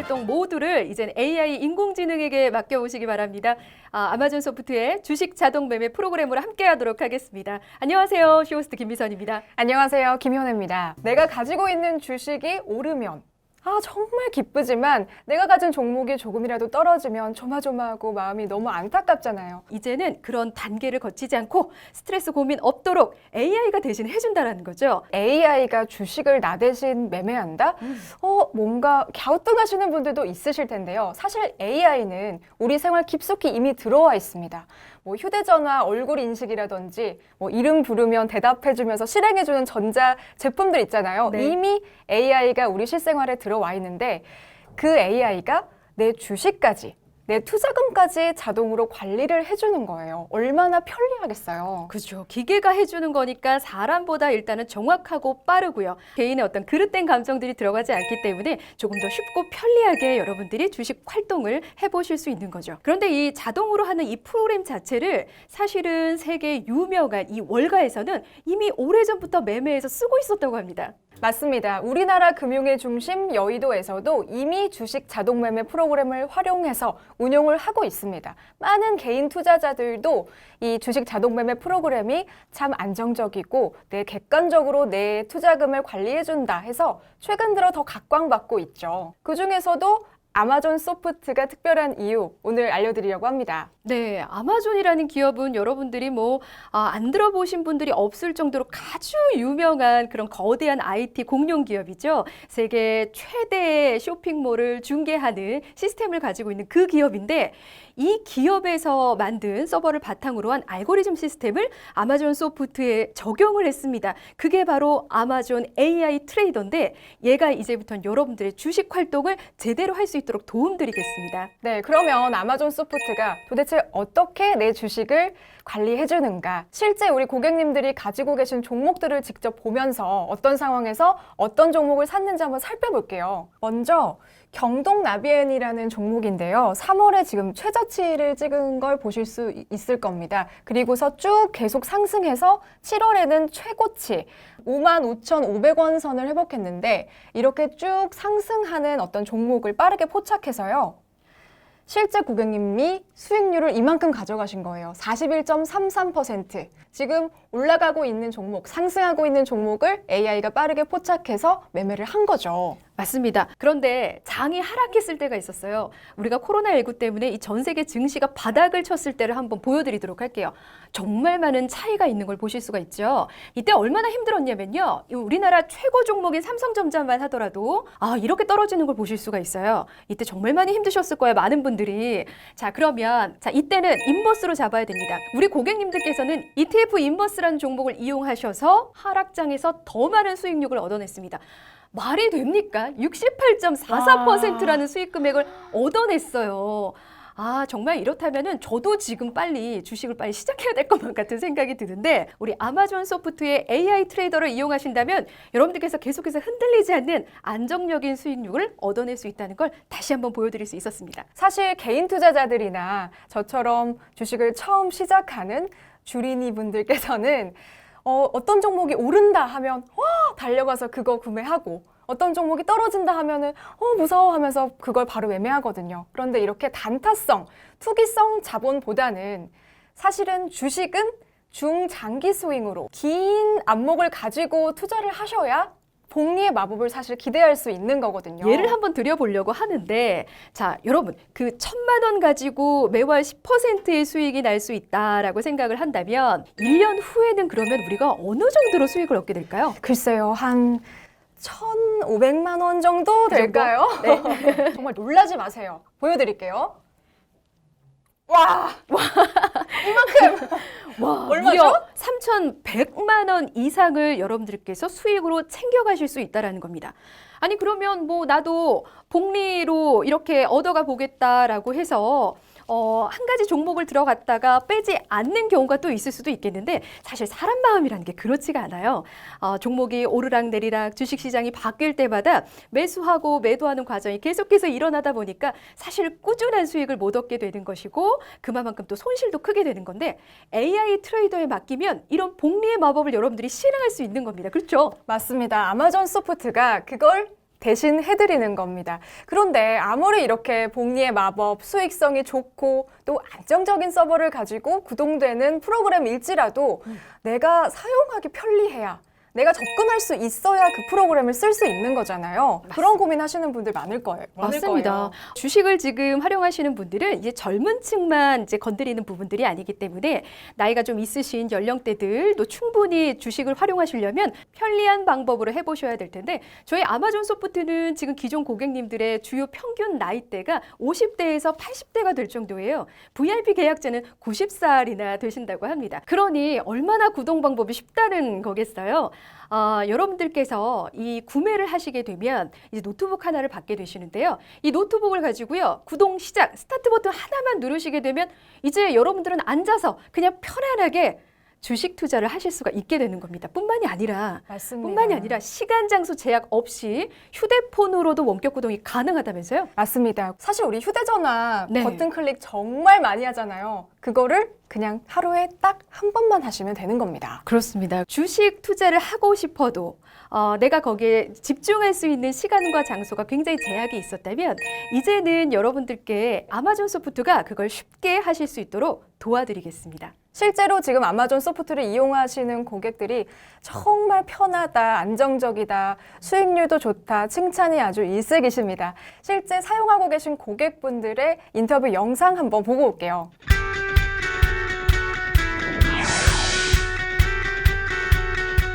활동 모두를 이젠 AI 인공지능에게 맡겨보시기 바랍니다. 아, 아마존 소프트의 주식 자동 매매 프로그램으로 함께하도록 하겠습니다. 안녕하세요, 쇼호스트 김미선입니다. 안녕하세요. 김현우입니다. 내가 가지고 있는 주식이 오르면 아, 정말 기쁘지만 내가 가진 종목이 조금이라도 떨어지면 조마조마하고 마음이 너무 안타깝잖아요. 이제는 그런 단계를 거치지 않고 스트레스 고민 없도록 AI가 대신 해준다라는 거죠. AI가 주식을 나 대신 매매한다? 음. 어, 뭔가 갸우뚱하시는 분들도 있으실 텐데요. 사실 AI는 우리 생활 깊숙이 이미 들어와 있습니다. 뭐 휴대전화 얼굴 인식이라든지 뭐 이름 부르면 대답해주면서 실행해주는 전자 제품들 있잖아요. 네. 이미 AI가 우리 실생활에 들어와 있는데 그 AI가 내 주식까지 내 투자금까지 자동으로 관리를 해주는 거예요. 얼마나 편리하겠어요. 그죠. 기계가 해주는 거니까 사람보다 일단은 정확하고 빠르고요. 개인의 어떤 그릇된 감정들이 들어가지 않기 때문에 조금 더 쉽고 편리하게 여러분들이 주식 활동을 해보실 수 있는 거죠. 그런데 이 자동으로 하는 이 프로그램 자체를 사실은 세계 유명한 이 월가에서는 이미 오래전부터 매매해서 쓰고 있었다고 합니다. 맞습니다. 우리나라 금융의 중심 여의도에서도 이미 주식 자동 매매 프로그램을 활용해서 운용을 하고 있습니다. 많은 개인 투자자들도 이 주식 자동 매매 프로그램이 참 안정적이고 내 객관적으로 내 투자금을 관리해 준다 해서 최근 들어 더 각광받고 있죠. 그 중에서도 아마존 소프트가 특별한 이유 오늘 알려드리려고 합니다. 네, 아마존이라는 기업은 여러분들이 뭐, 아, 안 들어보신 분들이 없을 정도로 아주 유명한 그런 거대한 IT 공룡 기업이죠. 세계 최대의 쇼핑몰을 중개하는 시스템을 가지고 있는 그 기업인데, 이 기업에서 만든 서버를 바탕으로 한 알고리즘 시스템을 아마존 소프트에 적용을 했습니다. 그게 바로 아마존 AI 트레이더인데, 얘가 이제부터는 여러분들의 주식 활동을 제대로 할 수 있도록 도움드리겠습니다. 네, 그러면 아마존 소프트가 도대체 어떻게 내 주식을 관리해 주는가? 실제 우리 고객님들이 가지고 계신 종목들을 직접 보면서 어떤 상황에서 어떤 종목을 샀는지 한번 살펴볼게요. 먼저 경동 나비엔이라는 종목인데요. 3월에 지금 최저치를 찍은 걸 보실 수 이- 있을 겁니다. 그리고서 쭉 계속 상승해서 7월에는 최고치 55,500원 선을 회복했는데 이렇게 쭉 상승하는 어떤 종목을 빠르게 포착해서요. 실제 고객님이 수익률을 이만큼 가져가신 거예요. 41.33%. 지금 올라가고 있는 종목, 상승하고 있는 종목을 AI가 빠르게 포착해서 매매를 한 거죠. 맞습니다. 그런데 장이 하락했을 때가 있었어요. 우리가 코로나19 때문에 이 전 세계 증시가 바닥을 쳤을 때를 한번 보여드리도록 할게요. 정말 많은 차이가 있는 걸 보실 수가 있죠. 이때 얼마나 힘들었냐면요. 이 우리나라 최고 종목인 삼성전자만 하더라도 아, 이렇게 떨어지는 걸 보실 수가 있어요. 이때 정말 많이 힘드셨을 거예요. 많은 분들이. 자, 그러면 자, 이때는 인버스로 잡아야 됩니다. 우리 고객님들께서는 ETF 인버스라는 종목을 이용하셔서 하락장에서 더 많은 수익률을 얻어냈습니다. 말이 됩니까? 68.44%라는 수익 금액을 얻어냈어요. 아, 정말 이렇다면은 저도 지금 빨리 주식을 빨리 시작해야 될 것만 같은 생각이 드는데 우리 아마존 소프트의 AI 트레이더를 이용하신다면 여러분들께서 계속해서 흔들리지 않는 안정적인 수익률을 얻어낼 수 있다는 걸 다시 한번 보여드릴 수 있었습니다. 사실 개인 투자자들이나 저처럼 주식을 처음 시작하는 주린이 분들께서는 어, 어떤 종목이 오른다 하면 와 달려가서 그거 구매하고 어떤 종목이 떨어진다 하면은 어 무서워 하면서 그걸 바로 매매하거든요. 그런데 이렇게 단타성, 투기성 자본보다는 사실은 주식은 중장기 스윙으로 긴 안목을 가지고 투자를 하셔야 복리의 마법을 사실 기대할 수 있는 거거든요. 예를 한번 드려보려고 하는데, 자, 여러분, 그 천만 원 가지고 매월 10%의 수익이 날 수 있다라고 생각을 한다면, 1년 후에는 그러면 우리가 어느 정도로 수익을 얻게 될까요? 글쎄요, 한 1,500만 원 정도 될까요? 네. 정말 놀라지 마세요. 보여드릴게요. 와, 이만큼! 와, 얼마죠? 무려 3,100만 원 이상을 여러분들께서 수익으로 챙겨가실 수 있다라는 겁니다. 아니 그러면 뭐 나도 복리로 이렇게 얻어가 보겠다라고 해서 어, 한 가지 종목을 들어갔다가 빼지 않는 경우가 또 있을 수도 있겠는데 사실 사람 마음이라는 게 그렇지가 않아요. 어, 종목이 오르락 내리락 주식시장이 바뀔 때마다 매수하고 매도하는 과정이 계속해서 일어나다 보니까 사실 꾸준한 수익을 못 얻게 되는 것이고 그만큼 또 손실도 크게 되는 건데 AI 트레이더에 맡기면 이런 복리의 마법을 여러분들이 실행할 수 있는 겁니다. 그렇죠? 맞습니다. 아마존 소프트가 그걸 대신 해드리는 겁니다. 그런데 아무리 이렇게 복리의 마법, 수익성이 좋고 또 안정적인 서버를 가지고 구동되는 프로그램일지라도 내가 사용하기 편리해야 내가 접근할 수 있어야 그 프로그램을 쓸 수 있는 거잖아요. 그런 고민하시는 분들 많을 거예요. 많을 맞습니다. 거예요. 주식을 지금 활용하시는 분들은 이제 젊은 층만 이제 건드리는 부분들이 아니기 때문에 나이가 좀 있으신 연령대들도 충분히 주식을 활용하시려면 편리한 방법으로 해보셔야 될 텐데 저희 아마존 소프트는 지금 기존 고객님들의 주요 평균 나이대가 50대에서 80대가 될 정도예요. VIP 계약자는 90살이나 되신다고 합니다. 그러니 얼마나 구동 방법이 쉽다는 거겠어요. 아, 여러분들께서 이 구매를 하시게 되면 이제 노트북 하나를 받게 되시는데요. 이 노트북을 가지고요. 구동 시작 스타트 버튼 하나만 누르시게 되면 이제 여러분들은 앉아서 그냥 편안하게 주식 투자를 하실 수가 있게 되는 겁니다. 뿐만이 아니라 맞습니다. 뿐만이 아니라 시간 장소 제약 없이 휴대폰으로도 원격 구동이 가능하다면서요? 맞습니다. 사실 우리 휴대전화 네. 버튼 클릭 정말 많이 하잖아요. 그거를 그냥 하루에 딱 한 번만 하시면 되는 겁니다. 그렇습니다. 주식 투자를 하고 싶어도 어, 내가 거기에 집중할 수 있는 시간과 장소가 굉장히 제약이 있었다면 이제는 여러분들께 아마존 소프트가 그걸 쉽게 하실 수 있도록 도와드리겠습니다. 실제로 지금 아마존 소프트를 이용하시는 고객들이 정말 편하다, 안정적이다, 수익률도 좋다, 칭찬이 아주 일색이십니다. 실제 사용하고 계신 고객분들의 인터뷰 영상 한번 보고 올게요.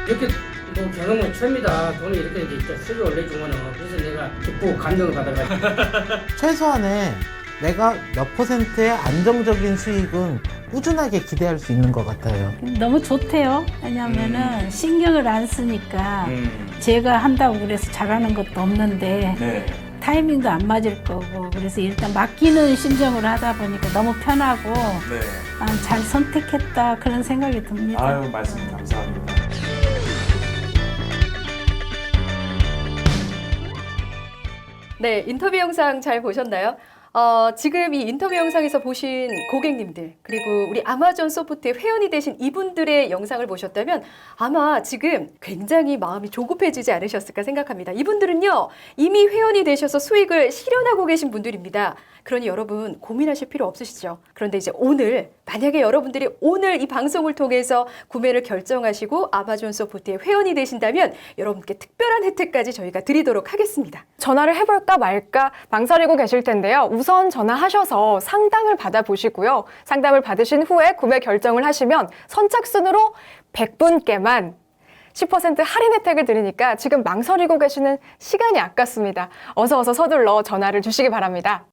이렇게 뭐 경험은 처음이다. 돈이 이렇게 수익이 올려준 거는 그래서 내가 기쁘고 감동을 받아가지고 최소한의 내가 몇 퍼센트의 안정적인 수익은 꾸준하게 기대할 수 있는 것 같아요. 너무 좋대요. 왜냐면은 신경을 안 쓰니까 제가 한다고 그래서 잘하는 것도 없는데 네. 타이밍도 안 맞을 거고 그래서 일단 맡기는 심정으로 하다 보니까 너무 편하고 네. 아, 잘 선택했다 그런 생각이 듭니다. 아유, 말씀 감사합니다. 네, 인터뷰 영상 잘 보셨나요? 어, 지금 이 인터뷰 영상에서 보신 고객님들, 그리고 우리 아마존 소프트의 회원이 되신 이분들의 영상을 보셨다면 아마 지금 굉장히 마음이 조급해지지 않으셨을까 생각합니다. 이분들은요, 이미 회원이 되셔서 수익을 실현하고 계신 분들입니다. 그러니 여러분 고민하실 필요 없으시죠? 그런데 이제 오늘, 만약에 여러분들이 오늘 이 방송을 통해서 구매를 결정하시고 아마존 소프트의 회원이 되신다면 여러분께 특별한 혜택까지 저희가 드리도록 하겠습니다. 전화를 해볼까 말까 망설이고 계실 텐데요. 우선 전화하셔서 상담을 받아보시고요. 상담을 받으신 후에 구매 결정을 하시면 선착순으로 100분께만 10% 할인 혜택을 드리니까 지금 망설이고 계시는 시간이 아깝습니다. 어서 어서 서둘러 전화를 주시기 바랍니다.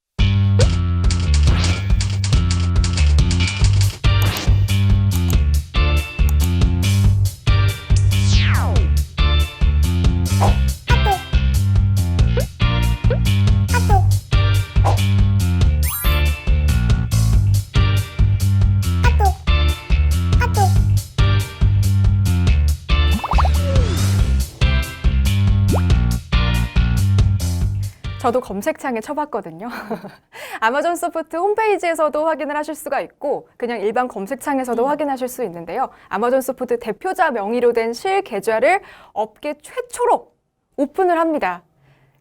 저도 검색창에 쳐봤거든요. 아마존 소프트 홈페이지에서도 확인을 하실 수가 있고 그냥 일반 검색창에서도 확인하실 수 있는데요. 아마존 소프트 대표자 명의로 된 실 계좌를 업계 최초로 오픈을 합니다.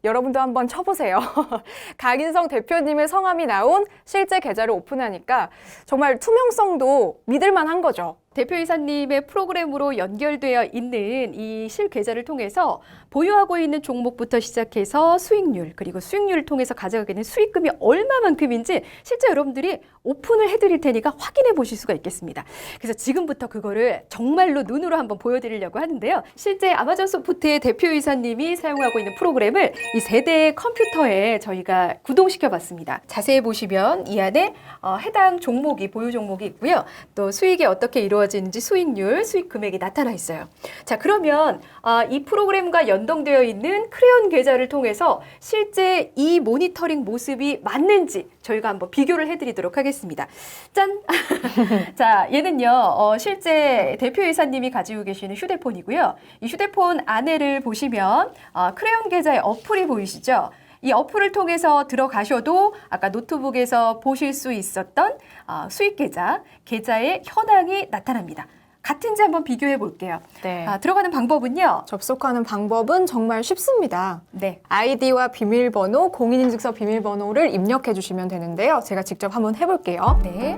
여러분도 한번 쳐보세요. 강인성 대표님의 성함이 나온 실제 계좌를 오픈하니까 정말 투명성도 믿을만 한 거죠. 대표이사님의 프로그램으로 연결되어 있는 이 실계좌를 통해서 보유하고 있는 종목부터 시작해서 수익률 그리고 수익률을 통해서 가져가게 되는 수익금이 얼마만큼인지 실제 여러분들이 오픈을 해드릴 테니까 확인해 보실 수가 있겠습니다. 그래서 지금부터 그거를 정말로 눈으로 한번 보여드리려고 하는데요. 실제 아마존 소프트의 대표이사님이 사용하고 있는 프로그램을 이 세대의 컴퓨터에 저희가 구동시켜 봤습니다. 자세히 보시면 이 안에 어, 해당 종목이 보유 종목이 있고요. 또 수익이 어떻게 이루어 지는지 수익률, 수익 금액이 나타나 있어요. 자, 그러면 아, 이 프로그램과 연동되어 있는 크레온 계좌를 통해서 실제 이 모니터링 모습이 맞는지 저희가 한번 비교를 해드리도록 하겠습니다. 짠! 자, 얘는요, 어, 실제 대표이사님이 가지고 계시는 휴대폰이고요. 이 휴대폰 안에를 보시면 어, 크레온 계좌의 어플이 보이시죠? 이 어플을 통해서 들어가셔도 아까 노트북에서 보실 수 있었던 어, 수익 계좌, 계좌의 현황이 나타납니다. 같은지 한번 비교해 볼게요. 네. 아, 들어가는 방법은요. 접속하는 방법은 정말 쉽습니다. 네. 아이디와 비밀번호, 공인인증서 비밀번호를 입력해 주시면 되는데요. 제가 직접 한번 해볼게요. 네.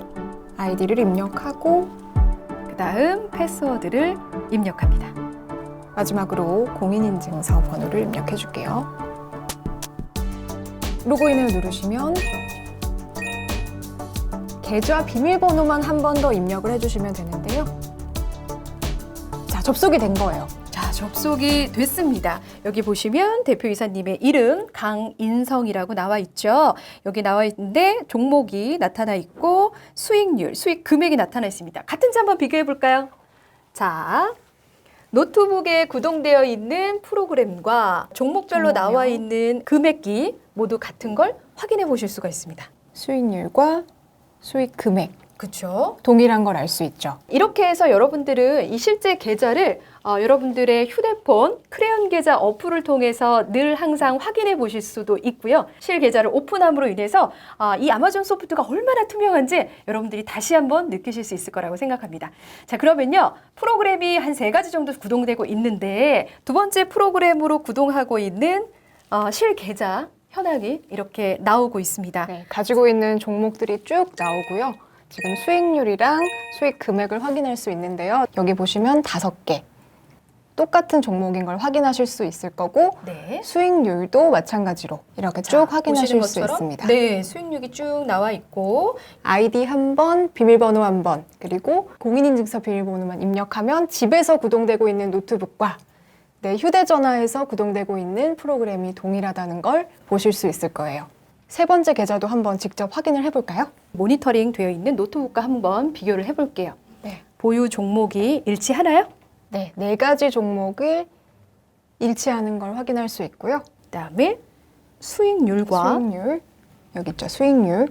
아이디를 입력하고 그 다음 패스워드를 입력합니다. 마지막으로 공인인증서 번호를 입력해 줄게요. 로그인을 누르시면 계좌 비밀번호만 한 번 더 입력을 해주시면 되는데요. 자, 접속이 된 거예요. 자, 접속이 됐습니다. 여기 보시면 대표이사님의 이름 강인성이라고 나와 있죠. 여기 나와 있는데 종목이 나타나 있고 수익률, 수익 금액이 나타나 있습니다. 같은지 한번 비교해 볼까요? 자, 노트북에 구동되어 있는 프로그램과 종목별로 종목명. 나와 있는 금액이 모두 같은 걸 확인해 보실 수가 있습니다. 수익률과 수익 금액 그렇죠? 동일한 걸 알 수 있죠. 이렇게 해서 여러분들은 이 실제 계좌를 어, 여러분들의 휴대폰 크레용 계좌 어플을 통해서 늘 항상 확인해 보실 수도 있고요. 실 계좌를 오픈함으로 인해서 아, 이 아마존 소프트가 얼마나 투명한지 여러분들이 다시 한번 느끼실 수 있을 거라고 생각합니다. 자, 그러면요. 프로그램이 한 세 가지 정도 구동되고 있는데 두 번째 프로그램으로 구동하고 있는 어, 실 계좌 현황이 이렇게 나오고 있습니다. 네, 가지고 있는 종목들이 쭉 나오고요. 지금 수익률이랑 수익 금액을 확인할 수 있는데요. 여기 보시면 다섯 개. 똑같은 종목인 걸 확인하실 수 있을 거고 네. 수익률도 마찬가지로 이렇게 자, 쭉 확인하실 수 것처럼 있습니다. 네, 수익률이 쭉 나와 있고 아이디 한 번, 비밀번호 한 번, 그리고 공인인증서 비밀번호만 입력하면 집에서 구동되고 있는 노트북과 내 휴대전화에서 구동되고 있는 프로그램이 동일하다는 걸 보실 수 있을 거예요. 세 번째 계좌도 한번 직접 확인을 해볼까요? 모니터링 되어 있는 노트북과 한번 비교를 해볼게요. 네. 보유 종목이 일치하나요? 네, 네 가지 종목을 일치하는 걸 확인할 수 있고요. 그다음에 수익률과 수익률, 여기 있죠, 수익률.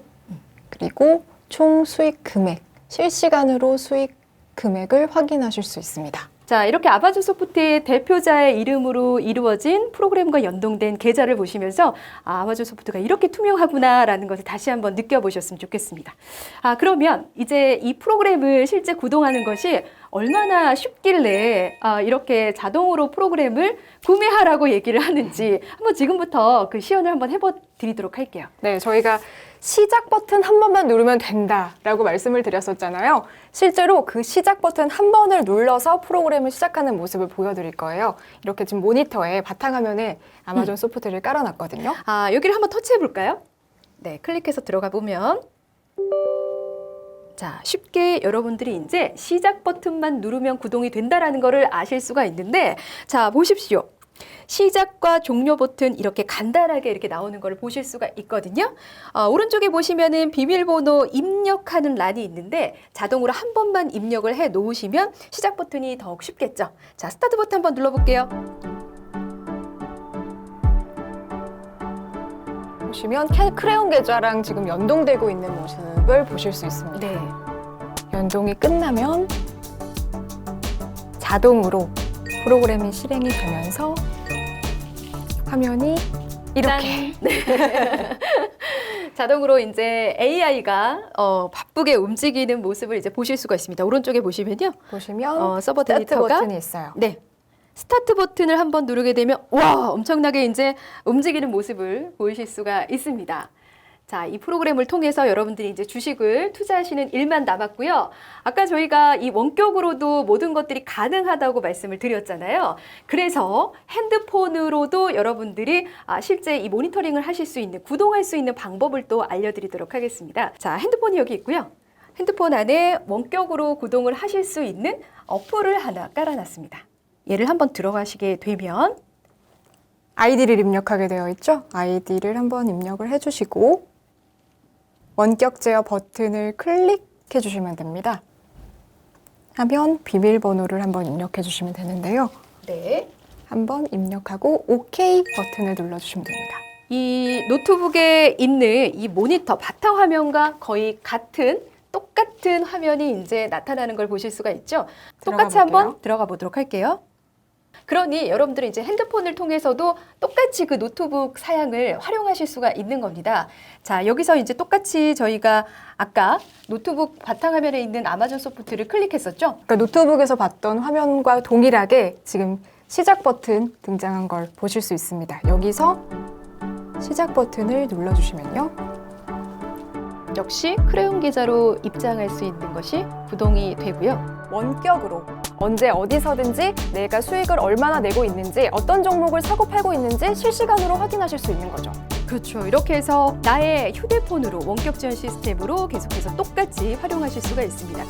그리고 총 수익 금액, 실시간으로 수익 금액을 확인하실 수 있습니다. 자 이렇게 아마존 소프트의 대표자의 이름으로 이루어진 프로그램과 연동된 계좌를 보시면서 아, 아마존 소프트가 이렇게 투명하구나라는 것을 다시 한번 느껴보셨으면 좋겠습니다. 아 그러면 이제 이 프로그램을 실제 구동하는 것이 얼마나 쉽길래 아, 이렇게 자동으로 프로그램을 구매하라고 얘기를 하는지 한번 지금부터 그 시연을 한번 해보드리도록 할게요. 네, 저희가 시작 버튼 한 번만 누르면 된다라고 말씀을 드렸었잖아요. 실제로 그 시작 버튼 한 번을 눌러서 프로그램을 시작하는 모습을 보여드릴 거예요. 이렇게 지금 모니터에 바탕화면에 아마존 소프트를 깔아놨거든요. 아, 여기를 한번 터치해 볼까요? 네, 클릭해서 들어가 보면 자, 쉽게 여러분들이 이제 시작 버튼만 누르면 구동이 된다라는 것을 아실 수가 있는데 자, 보십시오. 시작과 종료 버튼 이렇게 간단하게 이렇게 나오는 걸 보실 수가 있거든요. 어, 오른쪽에 보시면은 비밀번호 입력하는 란이 있는데 자동으로 한 번만 입력을 해 놓으시면 시작 버튼이 더욱 쉽겠죠. 자, 스타트 버튼 한번 눌러볼게요. 보시면 캐- 크레용 계좌랑 지금 연동되고 있는 모습을 보실 수 있습니다. 네. 연동이 끝나면 자동으로 프로그램이 실행이 되면서 화면이 이렇게 자동으로 이제 AI가 어, 바쁘게 움직이는 모습을 이제 보실 수가 있습니다. 오른쪽에 보시면요. 보시면 어, 서버 데이터가 버튼이 있어요. 네. 스타트 버튼을 한번 누르게 되면 와, 엄청나게 이제 움직이는 모습을 보이실 수가 있습니다. 자, 이 프로그램을 통해서 여러분들이 이제 주식을 투자하시는 일만 남았고요. 아까 저희가 이 원격으로도 모든 것들이 가능하다고 말씀을 드렸잖아요. 그래서 핸드폰으로도 여러분들이 아, 실제 이 모니터링을 하실 수 있는, 구동할 수 있는 방법을 또 알려드리도록 하겠습니다. 자, 핸드폰이 여기 있고요. 핸드폰 안에 원격으로 구동을 하실 수 있는 어플을 하나 깔아놨습니다. 얘를 한번 들어가시게 되면 아이디를 입력하게 되어 있죠. 아이디를 한번 입력을 해주시고 원격 제어 버튼을 클릭해 주시면 됩니다. 하면 비밀번호를 한번 입력해 주시면 되는데요. 네. 한번 입력하고 OK 버튼을 눌러주시면 됩니다. 이 노트북에 있는 이 모니터 바탕 화면과 거의 같은 똑같은 화면이 이제 나타나는 걸 보실 수가 있죠. 똑같이 한번. 들어가 보도록 할게요. 그러니 여러분들은 이제 핸드폰을 통해서도 똑같이 그 노트북 사양을 활용하실 수가 있는 겁니다. 자, 여기서 이제 똑같이 저희가 아까 노트북 바탕화면에 있는 아마존 소프트를 클릭했었죠? 그러니까 노트북에서 봤던 화면과 동일하게 지금 시작 버튼 등장한 걸 보실 수 있습니다. 여기서 시작 버튼을 눌러주시면요. 역시 크레용 계좌로 입장할 수 있는 것이 구동이 되고요. 원격으로 언제 어디서든지 내가 수익을 얼마나 내고 있는지 어떤 종목을 사고 팔고 있는지 실시간으로 확인하실 수 있는 거죠. 그렇죠. 이렇게 해서 나의 휴대폰으로 원격 지원 시스템으로 계속해서 똑같이 활용하실 수가 있습니다.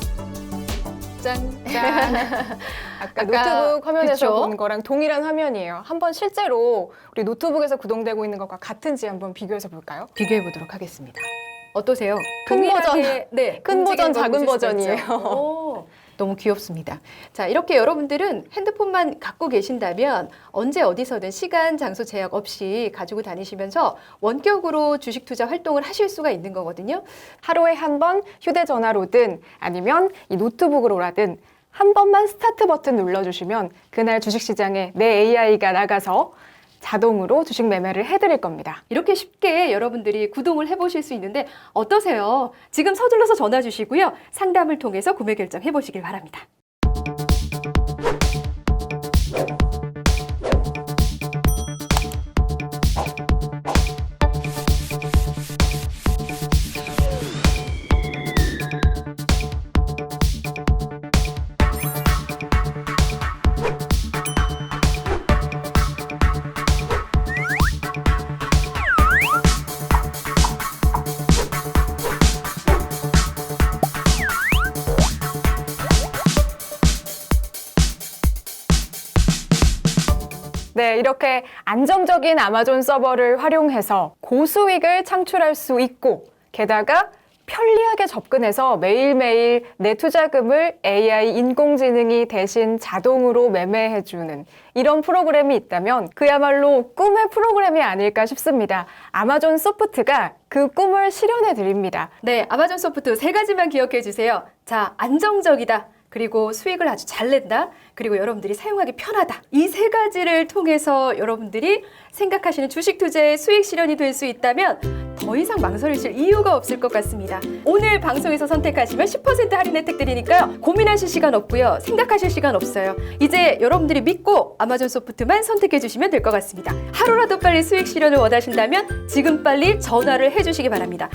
짠. 짠. 아까, 아까 노트북 화면에서 그쵸? 본 거랑 동일한 화면이에요. 한번 실제로 우리 노트북에서 구동되고 있는 것과 같은지 한번 비교해서 볼까요? 비교해 보도록 하겠습니다. 어떠세요? 큰 동일하게, 네, 큰 버전, 걸 작은 버전이에요. 너무 귀엽습니다. 자, 이렇게 여러분들은 핸드폰만 갖고 계신다면 언제 어디서든 시간, 장소 제약 없이 가지고 다니시면서 원격으로 주식 투자 활동을 하실 수가 있는 거거든요. 하루에 한 번 휴대전화로든 아니면 이 노트북으로라든 한 번만 스타트 버튼 눌러주시면 그날 주식시장에 내 AI가 나가서 자동으로 주식 매매를 해드릴 겁니다. 이렇게 쉽게 여러분들이 구동을 해보실 수 있는데 어떠세요? 지금 서둘러서 전화 주시고요. 상담을 통해서 구매 결정해 보시길 바랍니다. 네, 이렇게 안정적인 아마존 서버를 활용해서 고수익을 창출할 수 있고 게다가 편리하게 접근해서 매일매일 내 투자금을 AI 인공지능이 대신 자동으로 매매해주는 이런 프로그램이 있다면 그야말로 꿈의 프로그램이 아닐까 싶습니다. 아마존 소프트가 그 꿈을 실현해 드립니다. 네, 아마존 소프트 세 가지만 기억해 주세요. 자, 안정적이다. 그리고 수익을 아주 잘 낸다. 그리고 여러분들이 사용하기 편하다. 이 세 가지를 통해서 여러분들이 생각하시는 주식 투자의 수익 실현이 될 수 있다면 더 이상 망설이실 이유가 없을 것 같습니다. 오늘 방송에서 선택하시면 10% 할인 혜택 드리니까요. 고민하실 시간 없고요. 생각하실 시간 없어요. 이제 여러분들이 믿고 아마존 소프트만 선택해 주시면 될 것 같습니다. 하루라도 빨리 수익 실현을 원하신다면 지금 빨리 전화를 해 주시기 바랍니다.